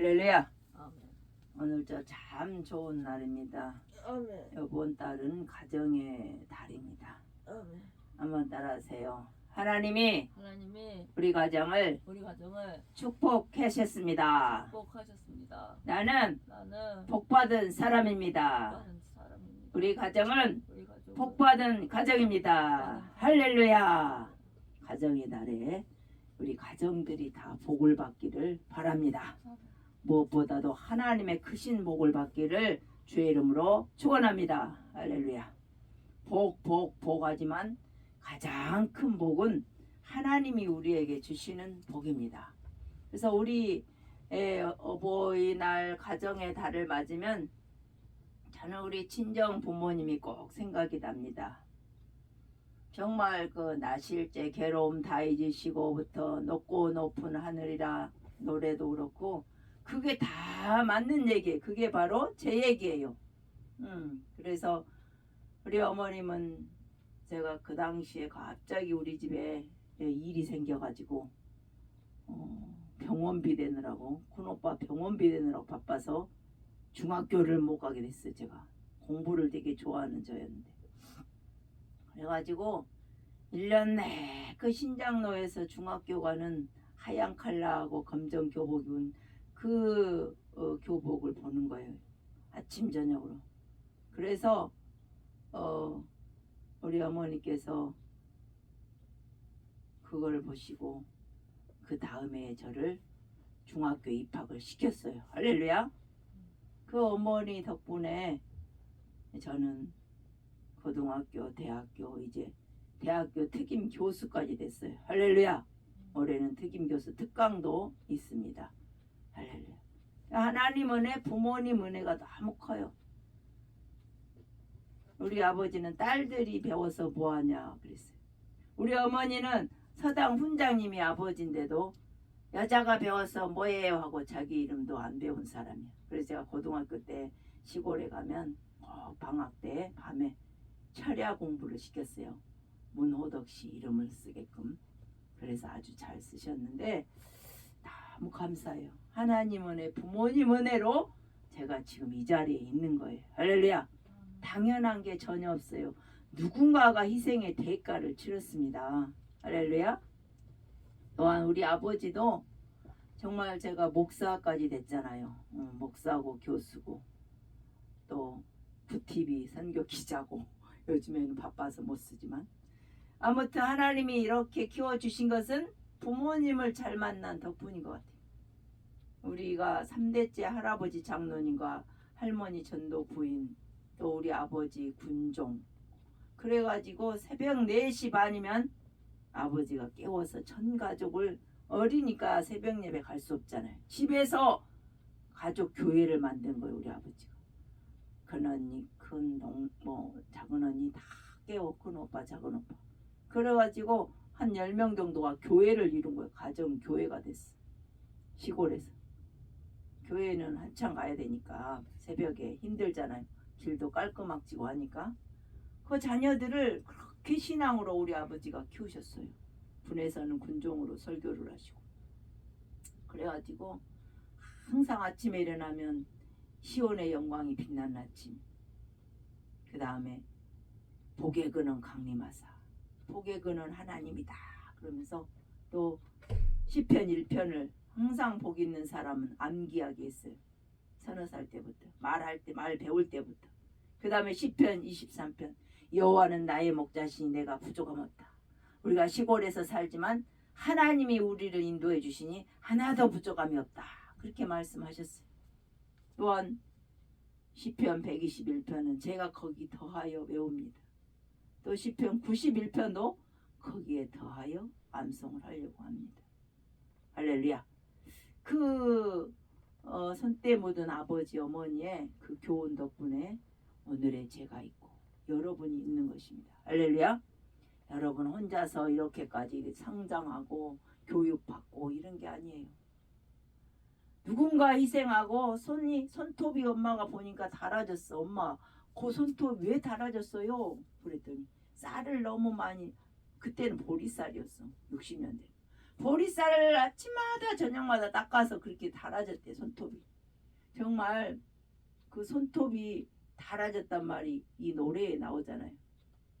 할렐루야. 아멘. 오늘 저참 좋은 날입니다. 아멘. 이번 달은 가정의 달입니다. 아멘. 한번 따라하세요. 하나님이 하나님이 우리 가정을 우리 가정을 축복하셨습니다. 축복하셨습니다. 나는 나는 복받은 사람입니다. 다른 사람입니다. 우리 가정은 우리 가족은 복받은 가정입니다. 할렐루야. 가정의 달에 우리 가정들이 다 복을 받기를 바랍니다. 무엇보다도 하나님의 크신 복을 받기를 주의 이름으로 축원합니다. 할렐루야. 복, 복, 복하지만 가장 큰 복은 하나님이 우리에게 주시는 복입니다. 그래서 우리 의 어버이날 가정의 달을 맞으면 저는 우리 친정 부모님이 꼭 생각이 납니다. 정말 그 나실제 괴로움 다 잊으시고부터 높고 높은 하늘이라 노래도 그렇고 그게 다 맞는 얘기예요. 그게 바로 제 얘기예요. 음, 그래서 우리 어머님은 제가 그 당시에 갑자기 우리 집에 일이 생겨가지고 어, 병원비 대느라고 큰 오빠 병원비 대느라고 바빠서 중학교를 못 가게 됐어요. 제가 공부를 되게 좋아하는 저였는데 그래가지고 1년 내그 신장로에서 중학교 가는 하얀 칼라하고 검정 교복 입은 그 어, 교복을 보는 거예요. 아침 저녁으로. 그래서 어, 우리 어머니께서 그걸 보시고 그 다음에 저를 중학교 입학을 시켰어요. 할렐루야. 그 어머니 덕분에 저는 고등학교, 대학교 이제 대학교 특임 교수까지 됐어요. 할렐루야. 올해는 특임 교수 특강도 있습니다. 할렐루야. 하나님 은혜, 부모님 은혜가 너무 커요. 우리 아버지는 딸들이 배워서 뭐하냐 그랬어요. 우리 어머니는 서당 훈장님이 아버지인데도 여자가 배워서 뭐해요 하고 자기 이름도 안 배운 사람이야. 그래서 제가 고등학교 때 시골에 가면 꼭 방학 때 밤에 철야 공부를 시켰어요. 문호덕 씨 이름을 쓰게끔. 그래서 아주 잘 쓰셨는데 너무 감사해요. 하나님 은혜, 부모님 은혜로 제가 지금 이 자리에 있는 거예요. 할렐루야. 당연한 게 전혀 없어요. 누군가가 희생의 대가를 치렀습니다. 할렐루야. 또한 우리 아버지도 정말 제가 목사까지 됐잖아요. 음, 목사고 교수고 또 부티비 선교 기자고 요즘에는 바빠서 못 쓰지만 아무튼 하나님이 이렇게 키워 주신 것은 부모님을 잘 만난 덕분인 것 같아요. 우리가 3대째 할아버지 장로님과 할머니 전도 부인 또 우리 아버지 군종 그래가지고 새벽 4시 반이면 아버지가 깨워서 전 가족을 어리니까 새벽 예배 갈 수 없잖아요. 집에서 가족 교회를 만든 거예요, 우리 아버지가. 큰 언니, 큰 동, 뭐 작은 언니 다 깨워, 큰 오빠, 작은 오빠. 그래가지고 한 10명 정도가 교회를 이룬 거예요. 가정 교회가 됐어. 시골에서. 교회는 한참 가야 되니까 새벽에 힘들잖아요. 길도 깔끔막지고 하니까. 그 자녀들을 그렇게 신앙으로 우리 아버지가 키우셨어요. 군에서는 군종으로 설교를 하시고. 그래가지고 항상 아침에 일어나면 시온의 영광이 빛나는 아침. 그 다음에 복의 근원 강림하사. 복의 근원 하나님이다. 그러면서 또 시편 1편을 항상 복 있는 사람은 암기하게 했어요. 서너 살 때부터 말할 때 말 배울 때부터. 그 다음에 시편 23편 여호와는 나의 목자시니 내가 부족함 없다. 우리가 시골에서 살지만 하나님이 우리를 인도해 주시니 하나도 부족함이 없다. 그렇게 말씀하셨어요. 또한 시편 121편은 제가 거기 더하여 외웁니다. 또 시편 91편도 거기에 더하여 암송을 하려고 합니다. 할렐루야. 그 어, 손때 묻은 아버지 어머니의 그 교훈 덕분에 오늘의 제가 있고 여러분이 있는 것입니다. 할렐루야. 여러분 혼자서 이렇게까지 성장하고 교육받고 이런 게 아니에요. 누군가 희생하고 손이 손톱이 엄마가 보니까 달아졌어. 엄마, 그 손톱 왜 달아졌어요? 그랬더니 쌀을 너무 많이 그때는 보리쌀이었어. 60년대. 보리쌀을 아침마다 저녁마다 닦아서 그렇게 달아졌대 손톱이. 정말 그 손톱이 달아졌단 말이 이 노래에 나오잖아요.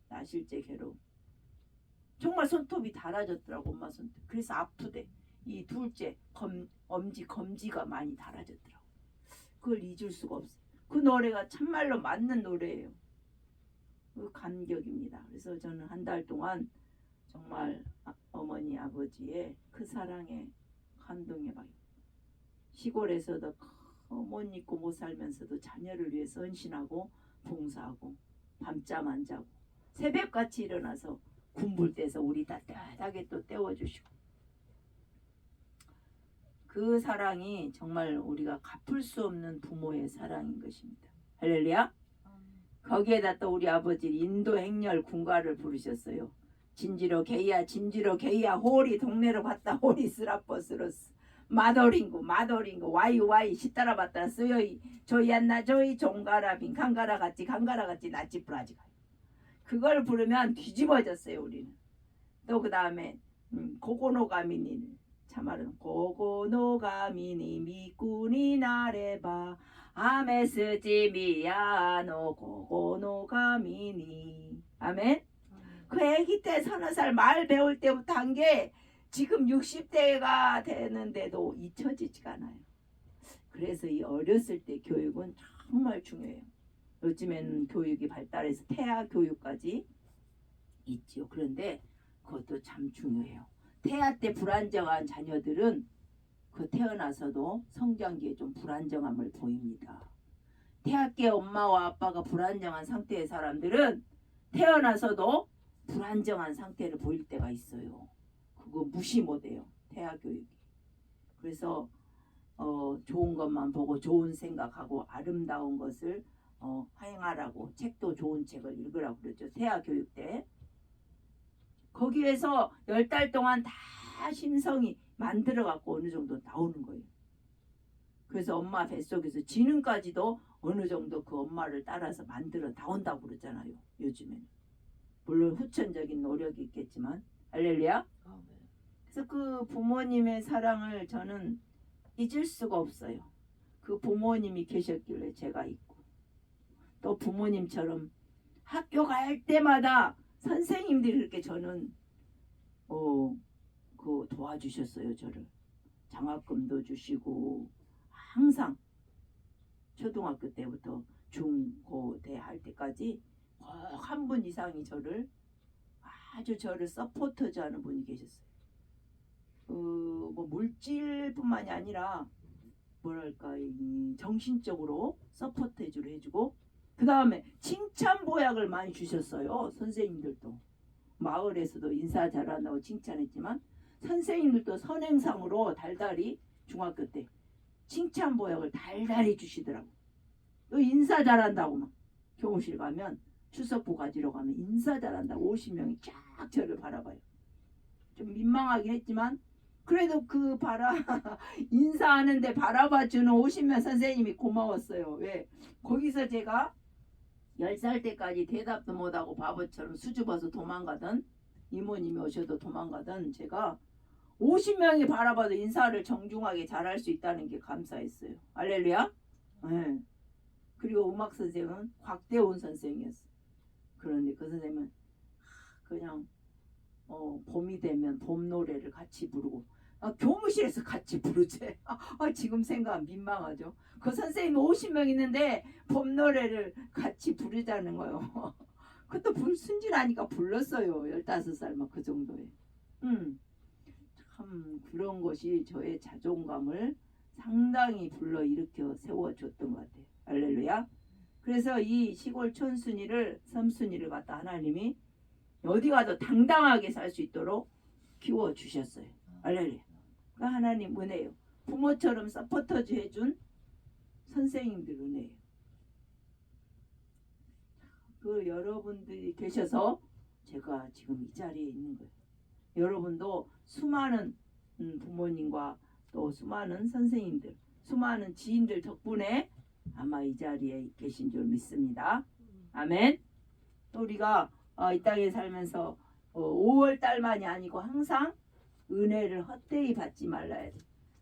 나 실제 괴로움. 정말 손톱이 달아졌더라고 엄마 손톱. 그래서 아프대. 이 둘째 검, 엄지 검지가 많이 달아졌더라고. 그걸 잊을 수가 없어요. 그 노래가 참말로 맞는 노래예요. 그 감격입니다. 그래서 저는 한 달 동안 정말 아- 어머니 아버지의 그 사랑에 감동해 봐요. 시골에서도 어, 못 잊고 못 살면서도 자녀를 위해서 헌신하고 봉사하고 밤잠 안 자고 새벽같이 일어나서 군불 떼서 우리 따뜻하게 또 때워주시고 그 사랑이 정말 우리가 갚을 수 없는 부모의 사랑인 것입니다. 할렐루야. 거기에다 또 우리 아버지 인도 행렬 군가를 부르셨어요. 진지로 개야 진지로 개야 호리 동네로 갔다 호리 쓰라버스로스 마더링고 마더링고 와이 와이 시따라 봤다 쓰여이 조이 안나 조이 종가라빈 강가라 같이 강가라 같이 나치 브라지가 그걸 부르면 뒤집어졌어요 우리는 또 그 다음에 음, 고고노 가미니 참말은 고고노가미니 미꾸니 나레바 아메스지 미야노 고고노가미니 아멘 그 애기 때 서너 살 말 배울 때부터 한 게 지금 60대가 되는데도 잊혀지지가 않아요. 그래서 이 어렸을 때 교육은 정말 중요해요. 요즘에는 교육이 발달해서 태아 교육까지 있지요. 그런데 그것도 참 중요해요. 태아 때 불안정한 자녀들은 그 태어나서도 성장기에 좀 불안정함을 보입니다. 태아 때 엄마와 아빠가 불안정한 상태의 사람들은 태어나서도 불안정한 상태를 보일 때가 있어요. 그거 무시 못해요. 태아 교육이. 그래서 어, 좋은 것만 보고 좋은 생각하고 아름다운 것을 어, 행하라고 책도 좋은 책을 읽으라고 그러죠. 태아 교육 때. 거기에서 열 달 동안 다 심성이 만들어 갖고 어느 정도 나오는 거예요. 그래서 엄마 뱃속에서 지능까지도 어느 정도 그 엄마를 따라서 만들어 나온다고 그러잖아요. 요즘에는. 물론 후천적인 노력이 있겠지만 할렐루야. 그래서 그 부모님의 사랑을 저는 잊을 수가 없어요. 그 부모님이 계셨길래 제가 있고 또 부모님처럼 학교 갈 때마다 선생님들이 그렇게 저는 어 그 도와주셨어요 저를. 장학금도 주시고 항상. 초등학교 때부터 중고대 할 때까지 꼭 한 분 이상이 저를 아주 저를 서포터즈 하는 분이 계셨어요. 그뭐 물질뿐만이 아니라 뭐랄까 이 정신적으로 서포트해주려 해주고 그 다음에 칭찬 보약을 많이 주셨어요 선생님들도 마을에서도 인사 잘한다고 칭찬했지만 선생님들도 선행상으로 달달이 중학교 때 칭찬 보약을 달달이 주시더라고 또 인사 잘한다고 막 교무실 가면 추석부 가지러 가면 인사 잘한다고 50명이 쫙 저를 바라봐요 좀 민망하긴 했지만 그래도 그 바라 인사하는데 바라봐주는 50명 선생님이 고마웠어요. 왜? 거기서 제가 10살 때까지 대답도 못하고 바보처럼 수줍어서 도망가던 이모님이 오셔도 도망가던 제가 50명이 바라봐도 인사를 정중하게 잘할 수 있다는 게 감사했어요. 알렐루야? 네. 그리고 음악 선생은 곽대훈 선생이었어요. 그런데 그 선생님은 그냥 어, 봄이 되면 봄 노래를 같이 부르고 아, 교무실에서 같이 부르지. 아, 아, 지금 생각하면 민망하죠. 그 선생님 50명 있는데 봄 노래를 같이 부르자는 거예요. 그것도 불 순진하니까 불렀어요. 15살 막 그 정도에. 음. 참 그런 것이 저의 자존감을 상당히 불러 일으켜 세워줬던 것 같아요. 할렐루야. 그래서 이 시골 촌순이를 섬순이를 갖다 하나님이 어디 가도 당당하게 살 수 있도록 키워 주셨어요. 할렐루야. 그 하나님 은혜요. 부모처럼 서포터즈 해준 선생님들 은혜요. 그 여러분들이 계셔서 제가 지금 이 자리에 있는 거예요. 여러분도 수많은 음, 부모님과 또 수많은 선생님들, 수많은 지인들 덕분에 아마 이 자리에 계신 줄 믿습니다. 아멘. 또 우리가 어, 이 땅에 살면서 어, 5월 달만이 아니고 항상 은혜를 헛되이 받지 말아야 돼.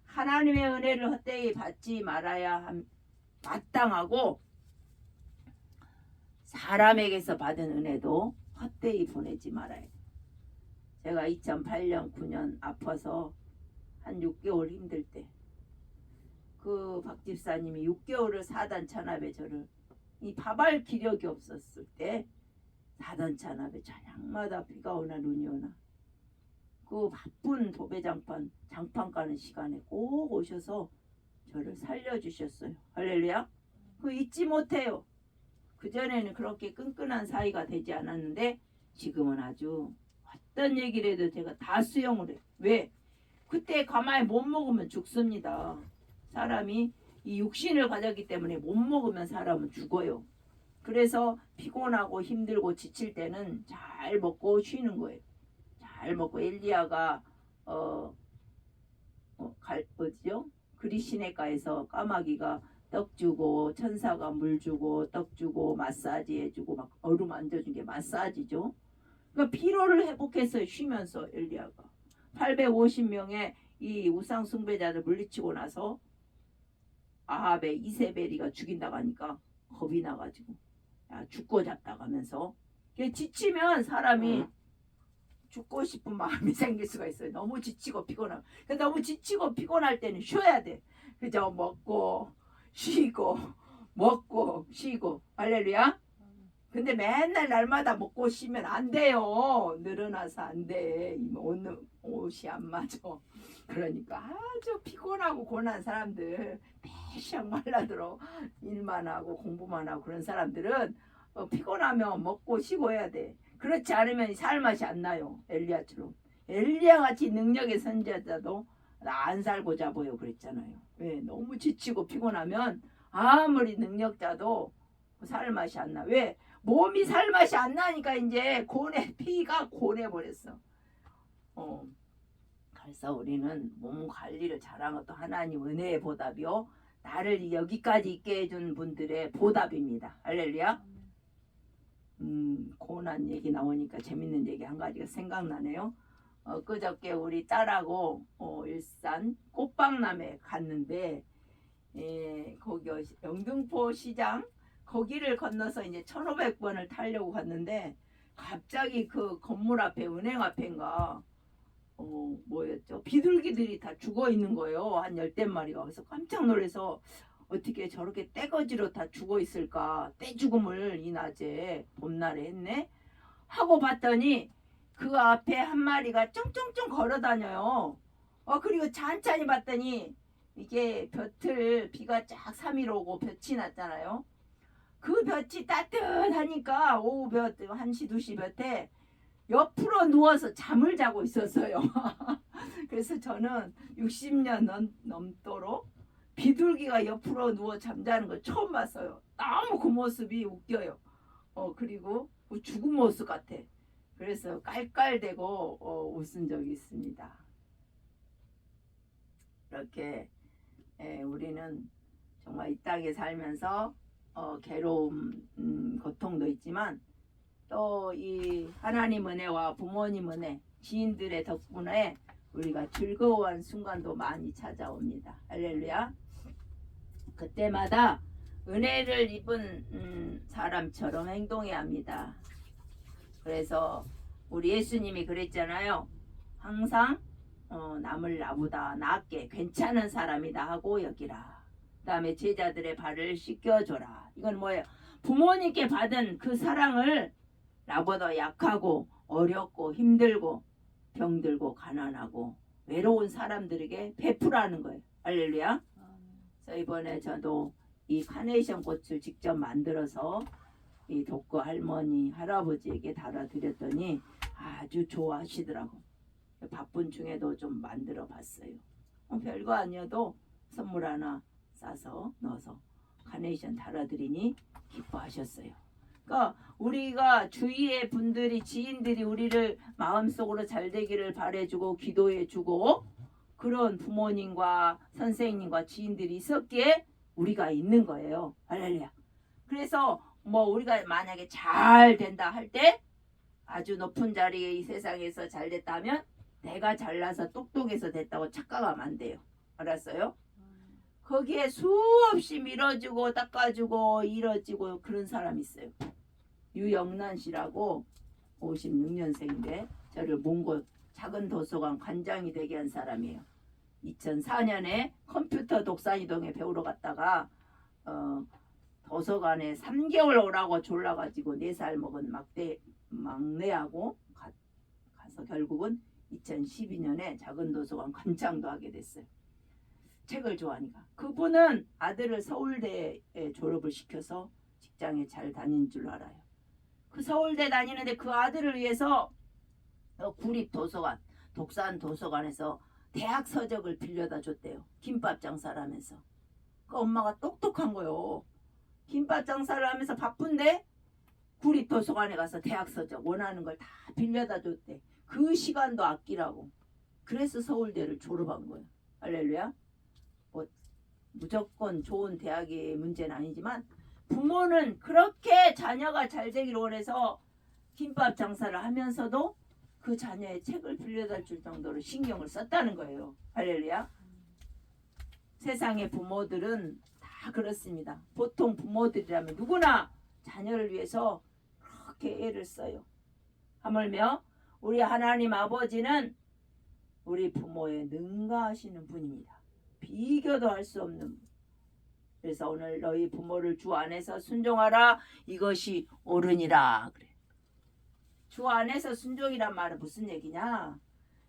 하나님의 은혜를 헛되이 받지 말아야 함, 마땅하고 사람에게서 받은 은혜도 헛되이 보내지 말아야 돼. 제가 2008년 9년 아파서 한 6개월 힘들 때 그 박 집사님이 6개월을 사단 찬압에 저를 이 밥알 기력이 없었을 때 사단 찬압에 저녁마다 비가 오나 눈이 오나 그 바쁜 도배 장판 장판 까는 시간에 꼭 오셔서 저를 살려주셨어요 할렐루야 그 잊지 못해요 그전에는 그렇게 끈끈한 사이가 되지 않았는데 지금은 아주 어떤 얘기를 해도 제가 다 수용을 해 왜? 그때 가만히 못 먹으면 죽습니다 사람이 이 육신을 가졌기 때문에 못 먹으면 사람은 죽어요. 그래서 피곤하고 힘들고 지칠 때는 잘 먹고 쉬는 거예요. 잘 먹고 엘리야가 어, 어, 갈 어디죠? 그리시네가에서 까마귀가 떡 주고 천사가 물 주고 떡 주고 마사지 해주고 막 얼음 만져준 게 마사지죠. 그러니까 피로를 회복해서 쉬면서 엘리야가 850명의 이 우상 숭배자를 물리치고 나서 아합의 이세벨이가 죽인다고 하니까 겁이 나가지고 야 죽고 잡다 가면서 지치면 사람이 죽고 싶은 마음이 생길 수가 있어요. 너무 지치고 피곤하고 그러니까 너무 지치고 피곤할 때는 쉬어야 돼. 그죠? 먹고 쉬고 먹고 쉬고 할렐루야. 근데 맨날 날마다 먹고 쉬면 안 돼요. 늘어나서 안 돼. 이 옷, 옷이 안 맞아. 그러니까 아주 피곤하고 고난 사람들 대시양 말라들어 일만 하고 공부만 하고 그런 사람들은 어, 피곤하면 먹고 쉬고 해야 돼. 그렇지 않으면 살 맛이 안 나요. 엘리야처럼. 엘리야 같이 능력의 선지자도 나 안 살고자 보여 그랬잖아요. 왜? 너무 지치고 피곤하면 아무리 능력자도 살 맛이 안 나. 왜? 몸이 살 맛이 안 나니까 이제 고뇌 피가 고뇌 버렸어. 어. 그래서 우리는 몸 관리를 잘한 것도 하나님 은혜의 보답이요. 나를 여기까지 있게 해준 분들의 보답입니다. 할렐루야. 음, 고난 얘기 나오니까 재밌는 얘기 한 가지가 생각나네요. 어, 그저께 우리 딸하고 어, 일산 꽃박람회 갔는데 예, 거기 영등포 시장 거기를 건너서 이제 1500번을 타려고 갔는데 갑자기 그 건물 앞에 은행 앞인가 어 뭐였죠? 비둘기들이 다 죽어 있는 거예요. 한 열댓 마리가. 그래서 깜짝 놀라서 어떻게 저렇게 떼거지로 다 죽어 있을까? 떼죽음을 이 낮에 봄날에 했네? 하고 봤더니 그 앞에 한 마리가 쫑쫑쫑 걸어 다녀요. 어 그리고 찬찬히 봤더니 이게 볕을 비가 쫙 3일 오고 볕이 났잖아요. 그 볕이 따뜻하니까 오후 볕 1시 2시 볕에 옆으로 누워서 잠을 자고 있었어요. 그래서 저는 60년 넘, 넘도록 비둘기가 옆으로 누워 잠자는 걸 처음 봤어요. 너무 그 모습이 웃겨요. 어 그리고 그 죽은 모습 같아. 그래서 깔깔대고 어, 웃은 적이 있습니다. 이렇게 예, 우리는 정말 이 땅에 살면서 어, 괴로움, 음, 고통도 있지만 또 이 하나님 은혜와 부모님 은혜, 지인들의 덕분에 우리가 즐거워한 순간도 많이 찾아옵니다. 할렐루야. 그때마다 은혜를 입은 음, 사람처럼 행동해야 합니다. 그래서 우리 예수님이 그랬잖아요. 항상 어, 남을 나보다 낫게 괜찮은 사람이다 하고 여기라. 그다음에 제자들의 발을 씻겨줘라. 이건 뭐예요? 부모님께 받은 그 사랑을 나보다 약하고 어렵고 힘들고 병들고 가난하고 외로운 사람들에게 베풀라는 거예요. 할렐루야. 그래서 이번에 저도 이 카네이션 꽃을 직접 만들어서 이 독거 할머니 할아버지에게 달아드렸더니 아주 좋아하시더라고. 바쁜 중에도 좀 만들어 봤어요. 어, 별거 아니어도 선물 하나 싸서 넣어서 카네이션 달아드리니 기뻐하셨어요. 그러니까 우리가 주위의 분들이 지인들이 우리를 마음속으로 잘 되기를 바래주고 기도해주고 그런 부모님과 선생님과 지인들이 있었기에 우리가 있는 거예요. 할렐루야. 그래서 뭐 우리가 만약에 잘 된다 할 때 아주 높은 자리에 이 세상에서 잘 됐다면 내가 잘나서 똑똑해서 됐다고 착각하면 안 돼요. 알았어요? 거기에 수없이 밀어주고 닦아주고 이뤄지고 그런 사람이 있어요. 유영란 씨라고 56년생인데 저를 몽골 작은 도서관 관장이 되게 한 사람이에요. 2004년에 컴퓨터 독산이동에 배우러 갔다가 어, 도서관에 3개월 오라고 졸라가지고 4살 먹은 막대 막내하고 가, 가서 결국은 2012년에 작은 도서관 관장도 하게 됐어요. 책을 좋아하니까 그분은 아들을 서울대에 졸업을 시켜서 직장에 잘 다닌 줄 알아요. 그 서울대 다니는데 그 아들을 위해서 어, 구립 도서관 독산 도서관에서 대학 서적을 빌려다 줬대요. 김밥 장사를 하면서. 그 엄마가 똑똑한 거요. 김밥 장사를 하면서 바쁜데 구립 도서관에 가서 대학 서적 원하는 걸 다 빌려다 줬대. 그 시간도 아끼라고. 그래서 서울대를 졸업한 거예요. 할렐루야. 뭐 무조건 좋은 대학의 문제는 아니지만 부모는 그렇게 자녀가 잘 되기를 원해서 김밥 장사를 하면서도 그 자녀의 책을 빌려다 줄 정도로 신경을 썼다는 거예요. 할렐루야. 세상의 부모들은 다 그렇습니다. 보통 부모들이라면 누구나 자녀를 위해서 그렇게 애를 써요. 하물며 우리 하나님 아버지는 우리 부모에 능가하시는 분입니다. 비교도 할 수 없는 분. 그래서 오늘 너희 부모를 주 안에서 순종하라 이것이 옳으니라 그래. 주 안에서 순종이란 말은 무슨 얘기냐?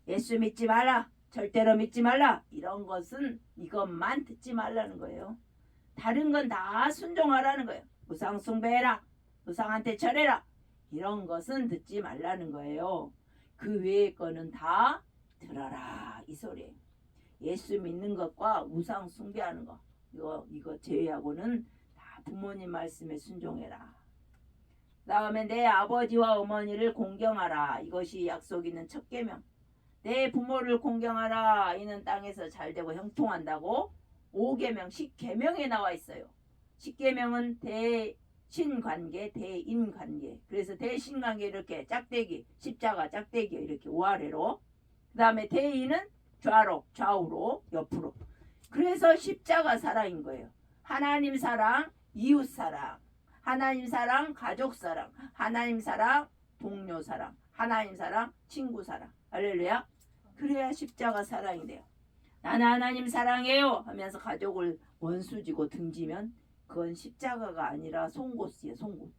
예수 믿지 말라. 절대로 믿지 말라. 이런 것은 이것만 듣지 말라는 거예요. 다른 건 다 순종하라는 거예요. 우상 숭배해라. 우상한테 절해라. 이런 것은 듣지 말라는 거예요. 그 외의 거는 다 들어라 이 소리예요. 예수 믿는 것과 우상 숭배하는 거 이거 이거 제외하고는 다 부모님 말씀에 순종해라. 다음에 내 아버지와 어머니를 공경하라. 이것이 약속 있는 첫 계명. 내 부모를 공경하라. 이는 땅에서 잘 되고 형통한다고 5계명 10계명에 나와 있어요. 10계명은 대신관계, 대인관계. 그래서 대신관계 이렇게 짝대기, 십자가 짝대기 이렇게 우아래로. 그 다음에 대인은 좌로, 좌우로, 옆으로. 그래서 십자가 사랑인 거예요. 하나님 사랑, 이웃 사랑. 하나님 사랑, 가족 사랑, 하나님 사랑, 동료 사랑, 하나님 사랑, 친구 사랑. 할렐루야. 그래야 십자가 사랑이 돼요. 나는 하나님 사랑해요 하면서 가족을 원수지고 등지면 그건 십자가가 아니라 송곳이에요. 송곳.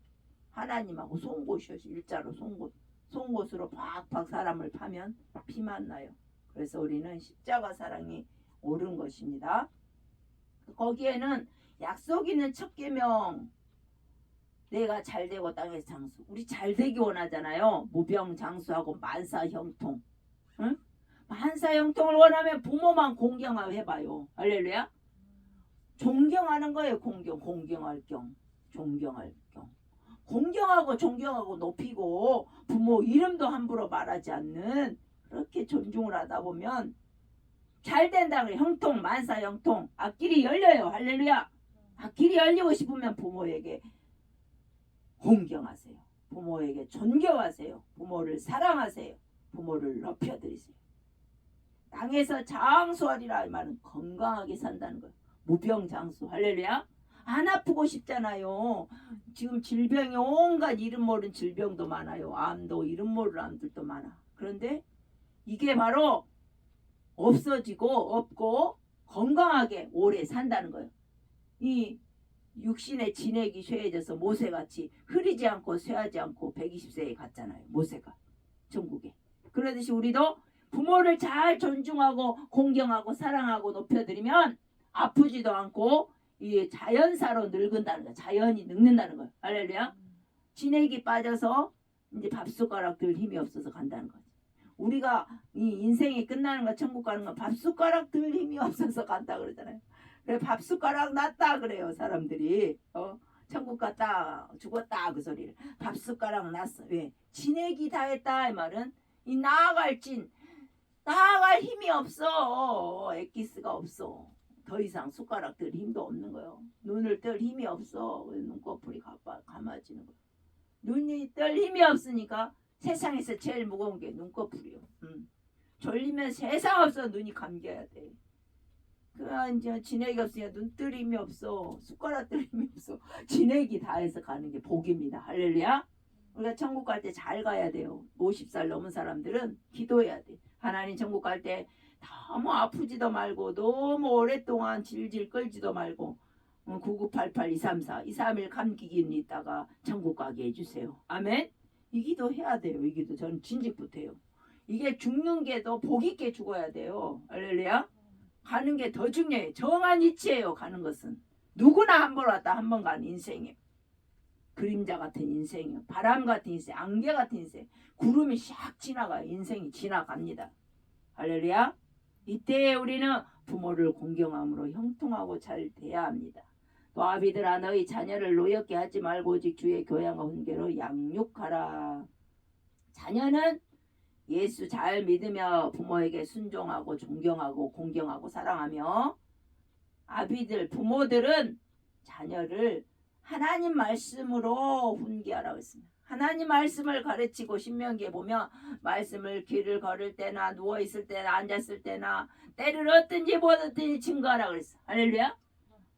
하나님하고 송곳이요. 일자로 송곳. 송곳으로 팍팍 사람을 파면 피만 나요. 그래서 우리는 십자가 사랑이 옳은 것입니다. 거기에는 약속 있는 첫 계명 내가 잘 되고 땅에서 장수. 우리 잘 되기 원하잖아요. 무병 장수하고 만사 형통. 응? 만사 형통을 원하면 부모만 공경하고 해봐요. 할렐루야. 존경하는 거예요. 공경, 공경할 경, 존경할 경. 공경하고 존경하고 높이고 부모 이름도 함부로 말하지 않는 그렇게 존중을 하다 보면 잘 된다 그래. 형통, 만사 형통. 앞길이 열려요. 할렐루야. 앞길이 열리고 싶으면 부모에게 공경하세요. 부모에게 존경하세요. 부모를 사랑하세요. 부모를 높여드리세요. 땅에서 장수하리라 이 말은 건강하게 산다는 거예요. 무병장수 할렐루야. 안 아프고 싶잖아요. 지금 질병이 온갖 이름 모른 질병도 많아요. 암도 이름 모를 암들도 많아. 그런데 이게 바로 없어지고 없고 건강하게 오래 산다는 거예요. 이 육신의 진액이 쇠해져서 모세같이 흐리지 않고 쇠하지 않고 120세에 갔잖아요. 모세가 전국에. 그러듯이 우리도 부모를 잘 존중하고 공경하고 사랑하고 높여드리면 아프지도 않고 이 자연사로 늙은다는 거야. 자연이 늙는다는 거야. 할렐루야. 진액이 빠져서 이제 밥숟가락 들 힘이 없어서 간다는 거지. 우리가 이 인생이 끝나는 거 천국 가는 거 밥숟가락 들 힘이 없어서 간다 그러잖아요. 그래 밥 숟가락 났다 그래요 사람들이. 어? 천국 갔다 죽었다 그 소리를. 밥 숟가락 났어. 왜? 진액이 다 했다 이 말은. 이 나아갈 진 나아갈 힘이 없어. 엑기스가 없어. 더 이상 숟가락 들 힘도 없는 거요. 눈을 뜰 힘이 없어. 눈꺼풀이 가빠, 감아지는 거야 눈이 뜰 힘이 없으니까 세상에서 제일 무거운 게 눈꺼풀이요. 음. 졸리면 세상 없어. 눈이 감겨야 돼. 그 이제 진액이 없으니까 눈뜨림이 없어. 숟가락 뜨림이 없어. 진액이 다 해서 가는 게 복입니다. 할렐루야. 우리가 천국 갈 때 잘 가야 돼요. 50살 넘은 사람들은 기도해야 돼. 하나님 천국 갈 때 너무 아프지도 말고 너무 오랫동안 질질 끌지도 말고 9988 234 231 감기기는 있다가 천국 가게 해주세요. 아멘. 이 기도 해야 돼요. 이 기도 저는 진직부터 해요. 이게 죽는 게 더 복 있게 죽어야 돼요. 할렐루야 가는 게 더 중요해. 정한 이치예요. 가는 것은 누구나 한 번 왔다 한번 가는 인생이에요. 그림자 같은 인생이에요. 바람 같은 인생, 안개 같은 인생. 구름이 샥 지나가요. 인생이 지나갑니다. 할렐루야. 이때 우리는 부모를 공경함으로 형통하고 잘 돼야 합니다. 또 아비들아 너희 자녀를 노엽게 하지 말고 오직 주의 교양과 훈계로 양육하라. 자녀는 예수 잘 믿으며 부모에게 순종하고 존경하고 공경하고 사랑하며 아비들 부모들은 자녀를 하나님 말씀으로 훈계하라고 했습니다. 하나님 말씀을 가르치고 신명기에 보면 말씀을 길을 걸을 때나 누워 있을 때나 앉았을 때나 때를 얻든지 못 얻든지 증거하라 그랬어. 할렐루야.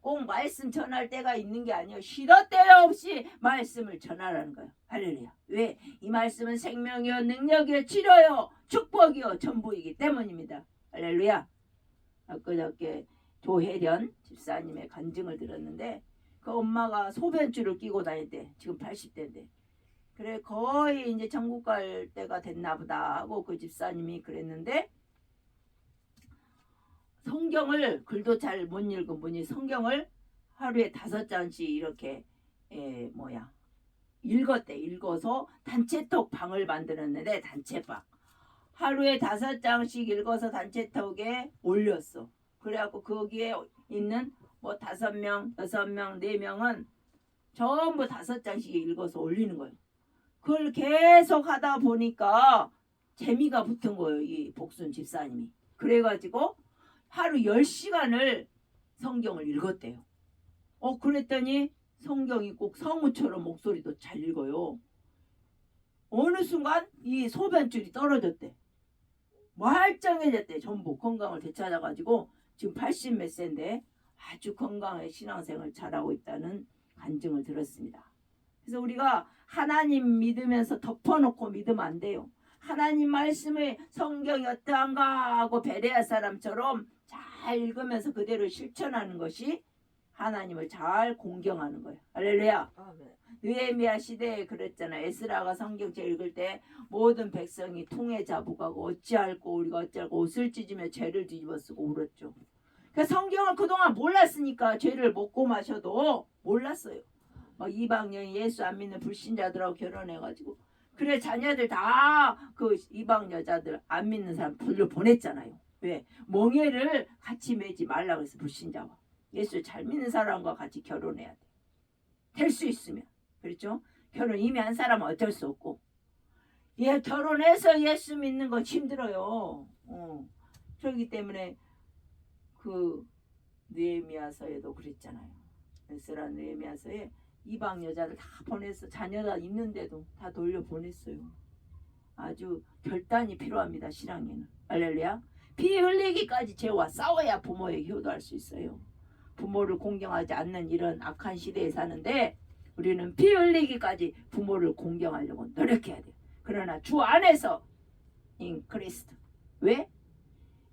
꼭 말씀 전할 때가 있는 게 아니에요. 시도 때가 없이 말씀을 전하라는 거예요. 할렐루야. 왜? 이 말씀은 생명이요, 능력이요, 치료요, 축복이요, 전부이기 때문입니다. 할렐루야. 엊그저께 조혜련 집사님의 간증을 들었는데 그 엄마가 소변줄을 끼고 다닐 때 지금 80대인데 그래 거의 이제 전국 갈 때가 됐나 보다 하고 그 집사님이 그랬는데 성경을 글도 잘 못 읽은 분이 성경을 하루에 다섯 장씩 이렇게 에, 뭐야 읽었대. 읽어서 단체톡 방을 만들었는데 단체방. 하루에 다섯 장씩 읽어서 단체톡에 올렸어. 그래갖고 거기에 있는 뭐 다섯 명 여섯 명 네 명은 전부 다섯 장씩 읽어서 올리는 거예요. 그걸 계속 하다 보니까 재미가 붙은 거예요 이 복순 집사님이. 그래가지고 하루 10시간을 성경을 읽었대요. 어, 그랬더니 성경이 꼭 성우처럼 목소리도 잘 읽어요. 어느 순간 이 소변줄이 떨어졌대. 말짱해졌대. 전부 건강을 되찾아가지고 지금 80몇 세인데 아주 건강한 신앙생활 잘하고 있다는 간증을 들었습니다. 그래서 우리가 하나님 믿으면서 덮어놓고 믿으면 안 돼요. 하나님 말씀을 성경이 어떠한가 하고 베레아 사람처럼 잘 읽으면서 그대로 실천하는 것이 하나님을 잘 공경하는 거예요. 할렐루야. 느헤미야 시대에 그랬잖아. 에스라가 성경책 읽을 때 모든 백성이 통에 자복하고 어찌할꼬 우리가 어찌할꼬 옷을 찢으며 죄를 뒤집어 쓰고 울었죠. 그 성경을 그동안 몰랐으니까 죄를 먹고 마셔도 몰랐어요. 막 이방nhân 예수 안 믿는 불신자들하고 결혼해가지고 그래 자녀들 다 그 이방 여자들 안 믿는 사람 돌려 보냈잖아요. 왜? 멍해를 같이 매지 말라 그래서 불신자와 예수 잘 믿는 사람과 같이 결혼해야 돼. 될 수 있으면 그렇죠? 결혼 이미 한 사람은 어쩔 수 없고 예 결혼해서 예수 믿는 거 힘들어요. 어. 그렇기 때문에 그 느헤미야서에도 그랬잖아요. 에스라 느헤미야서에 이방 여자를 다 보내서 자녀가 있는데도 다 돌려 보냈어요. 아주 결단이 필요합니다. 신앙에는 알렐루야. 피 흘리기까지 죄와 싸워야 부모에게 효도할 수 있어요. 부모를 공경하지 않는 이런 악한 시대에 사는데 우리는 피 흘리기까지 부모를 공경하려고 노력해야 돼요. 그러나 주 안에서 인 크리스트 왜?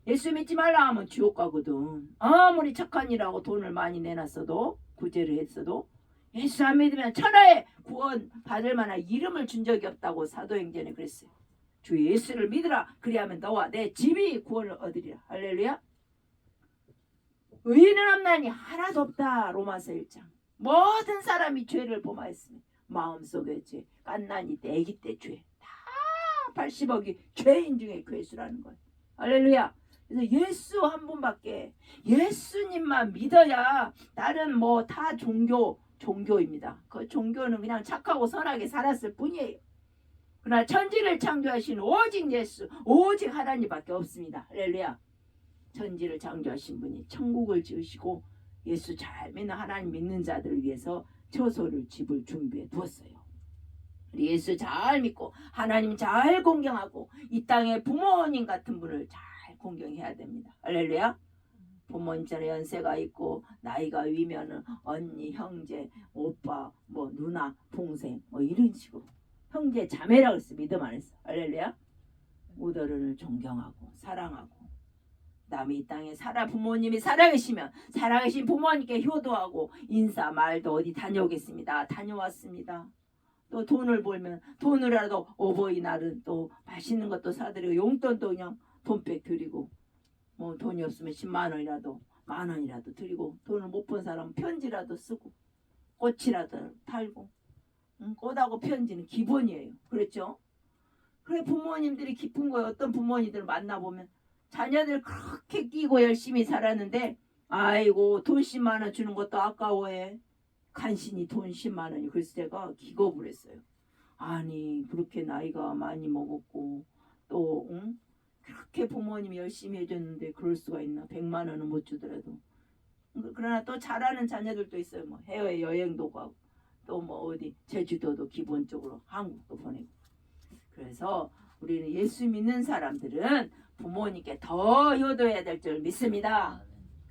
예수 믿지 말라 하면 지옥 가거든. 아무리 착한 일하고 돈을 많이 내놨어도 구제를 했어도 예수 안 믿으면 천하에 구원 받을 만한 이름을 준 적이 없다고 사도행전에 그랬어요. 주 예수를 믿으라. 그리하면 너와 내 집이 구원을 얻으리라. 할렐루야. 의인은 없나니 하나도 없다. 로마서 1장. 모든 사람이 죄를 범하였으니 마음속의 죄, 깐난이 때, 애기 때 죄. 다 80억이 죄인 중에 괴수라는 거예요. 할렐루야. 그래서 예수 한 분밖에 예수님만 믿어야 다른 뭐 다 종교 종교입니다. 그 종교는 그냥 착하고 선하게 살았을 뿐이에요. 그러나 천지를 창조하신 오직 예수, 오직 하나님밖에 없습니다. 할렐루야. 천지를 창조하신 분이 천국을 지으시고 예수 잘 믿는 하나님 믿는 자들을 위해서 처소를 집을 준비해 두었어요. 우리 예수 잘 믿고 하나님 잘 공경하고 이 땅의 부모님 같은 분을 잘 공경해야 됩니다. 할렐루야. 부모님처럼 연세가 있고 나이가 위면은 언니, 형제, 오빠, 뭐 누나, 동생 뭐 이런 식으로 형제 자매라고 했어 믿음 안에서 할렐루야. 우더른을 존경하고 사랑하고 그다음에 이 땅에 살아 부모님이 살아계시면 살아계신 부모님께 효도하고 인사 말도 어디 다녀오겠습니다. 다녀왔습니다. 또 돈을 벌면 돈으로라도 어버이날은 또 맛있는 것도 사드리고 용돈도 그냥 돈백 드리고 뭐 돈이 없으면 10만 원이라도 만 원이라도 드리고 돈을 못번 사람은 편지라도 쓰고 꽃이라도 팔고 응, 꽃하고 편지는 기본이에요. 그렇죠? 그래 부모님들이 기쁜 거예요. 어떤 부모님들 만나보면 자녀들 그렇게 끼고 열심히 살았는데 아이고 돈 10만 원 주는 것도 아까워해. 간신히 돈 10만 원이 제가 기겁을 했어요. 아니 그렇게 나이가 많이 먹었고 또 응? 그렇게 부모님이 열심히 해줬는데 그럴 수가 있나 100만 원은 못 주더라도 그- 그러나 또 잘하는 자녀들도 있어요. 뭐 해외 여행도 가고 또 뭐 어디 제주도도 기본적으로 한국도 보내고 그래서 우리는 예수 믿는 사람들은 부모님께 더 효도해야 될 줄 믿습니다.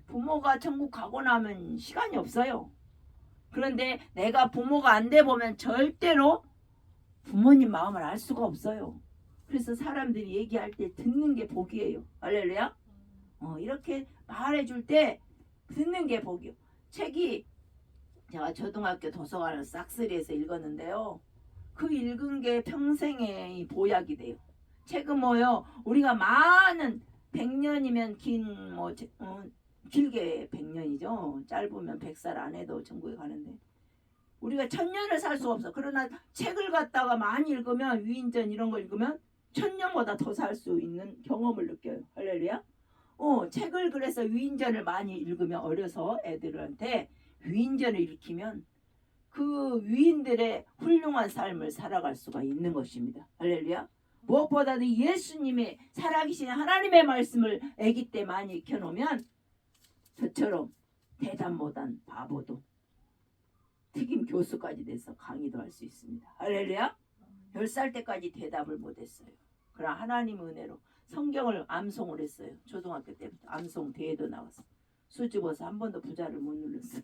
부모가 천국 가고 나면 시간이 없어요. 그런데 내가 부모가 안 돼 보면 절대로 부모님 마음을 알 수가 없어요. 그래서 사람들이 얘기할 때 듣는 게 복이에요. 할렐루야. 어, 이렇게 말해줄 때 듣는 게 복이요. 책이 제가 초등학교 도서관을 싹쓸이해서 읽었는데요. 그 읽은 게 평생의 보약이 돼요. 책은 뭐요? 우리가 많은 100년이면 긴뭐 어, 길게 100년이죠. 짧으면 100살 안 해도 천국에 가는데 우리가 천년을 살 수 없어. 그러나 책을 갖다가 많이 읽으면 위인전 이런 거 읽으면 천년보다 더 살 수 있는 경험을 느껴요. 할렐루야. 어, 책을 그래서 위인전을 많이 읽으면 어려서 애들한테 위인전을 읽히면 그 위인들의 훌륭한 삶을 살아갈 수가 있는 것입니다. 할렐루야. 무엇보다도 예수님의 살아계신 하나님의 말씀을 아기 때 많이 익혀놓으면 저처럼 대답 못한 바보도 특임 교수까지 돼서 강의도 할 수 있습니다. 할렐루야. 10살 때까지 대답을 못했어요. 그러나 하나님 은혜로 성경을 암송을 했어요. 초등학교 때부터 암송 대회도 나왔어. 수줍어서 한 번도 부자를 못 눌렀어요.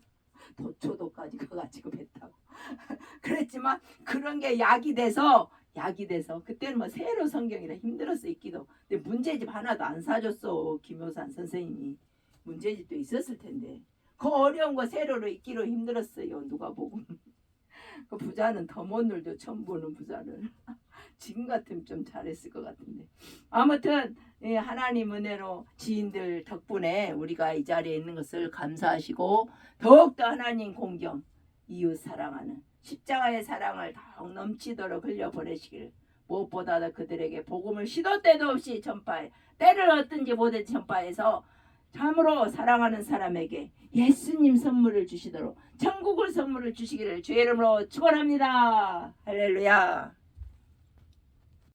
도초도까지 가가지고 뱉다고. 그랬지만 그런 게 약이 돼서 약이 돼서 그때는 뭐 새로 성경이라 힘들었어 읽기도. 근데 문제집 하나도 안 사줬어 김효산 선생님이. 문제집도 있었을 텐데 그 어려운 거 세로로 읽기로 힘들었어요 누가 보고 그 부자는 더못 놀죠 처음 보는 부자를 지금 같으면 좀 잘했을 것 같은데 아무튼 예, 하나님 은혜로 지인들 덕분에 우리가 이 자리에 있는 것을 감사하시고 더욱더 하나님 공경 이웃 사랑하는 십자가의 사랑을 더욱 넘치도록 흘려보내시길 무엇보다도 그들에게 복음을 시도 때도 없이 전파해 때를 얻든지 못했 전파해서 참으로 사랑하는 사람에게 예수님 선물을 주시도록 천국을 선물을 주시기를 주의 이름으로 축원합니다. 할렐루야.